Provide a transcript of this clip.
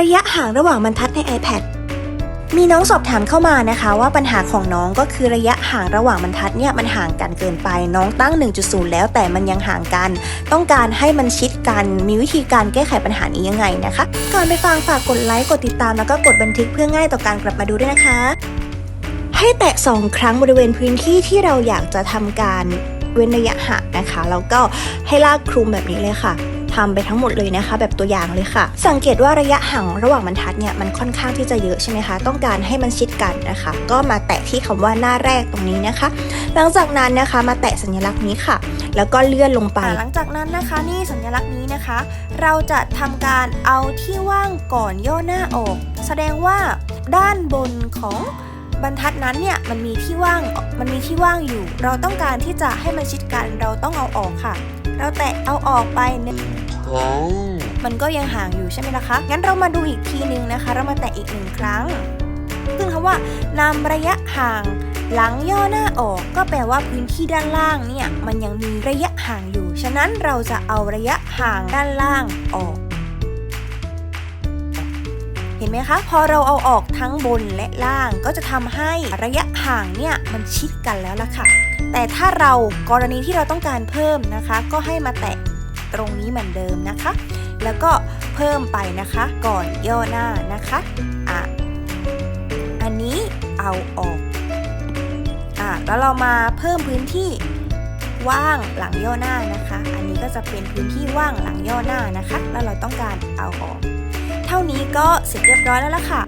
ระยะห่างระหว่างบรรทัดใน iPad มีน้องสอบถามเข้ามานะคะว่าปัญหาของน้องก็คือระยะห่างระหว่างบรรทัดเนี่ยมันห่างกันเกินไป น้องตั้ง 1.0 แล้วแต่มันยังห่างกัน ต้องการให้มันชิดกัน มีวิธีการแก้ไขปัญหานี้ยังไงนะคะ ก่อนไปฟังฝากกดไลค์กดติดตามแล้วก็กดบันทึกเพื่อง่ายต่อการกลับมาดูด้วยนะคะ ให้แตะ 2 ครั้งบริเวณพื้นที่ที่เราอยากจะทำการเว้นระยะห่างนะคะแล้วก็ให้ลากคลุมแบบนี้เลยค่ะ ทำไปทั้งหมดเลยนะคะ แบบตัวอย่างเลยค่ะ สังเกตว่าระยะห่างระหว่างบรรทัดเนี่ยมันค่อนข้างที่จะเยอะใช่ไหมคะ ต้องการให้มันชิดกันนะคะ ก็มาแตะที่คำว่าหน้าแรกตรงนี้นะคะ หลังจากนั้นนะคะมาแตะสัญลักษณ์นี้ค่ะ แล้วก็เลื่อนลงไป หลังจากนั้นนะคะนี่สัญลักษณ์นี้นะคะ เราจะทำการเอาที่ว่างก่อนย่อหน้าออก แสดงว่าด้านบนของ บรรทัดนั้นเนี่ยมันมีที่ว่างมันมีที่ว่างอยู่ เราต้องการที่จะให้มันชิดกันเราต้องเอาออกค่ะ เราแตะเอาออกไปเนี่ยมันก็ยังห่างอยู่ใช่ไหมล่ะคะ งั้นเรามาดูอีกทีหนึ่งนะคะ เรามาแตะอีกหนึ่งครั้ง ซึ่งคำว่านำระยะห่างหลังย่อหน้าออกก็แปลว่าพื้นที่ด้านล่างเนี่ยมันยังมีระยะห่างอยู่ ฉะนั้นเราจะเอาระยะห่างด้านล่างออก เห็นไหมคะ พอเราเอาออกทั้งบนและล่างก็จะทำให้ระยะห่างเนี่ยมันชิดกันแล้วล่ะค่ะ แต่ถ้าเรากรณีที่เราต้องการเพิ่มนะคะ ก็ให้มาแตะตรงนี้เหมือนเดิมนะคะ แล้วก็เพิ่มไปนะคะ ก่อนย่อหน้านะคะอะอันนี้เอาออกอะแล้วเรามาเพิ่มพื้นที่ว่างหลังย่อหน้านะคะ อันนี้ก็จะเป็นพื้นที่ว่างหลังย่อหน้านะคะ แล้วเราต้องการเอาออก เท่านี้ก็เสร็จเรียบร้อยแล้วล่ะค่ะ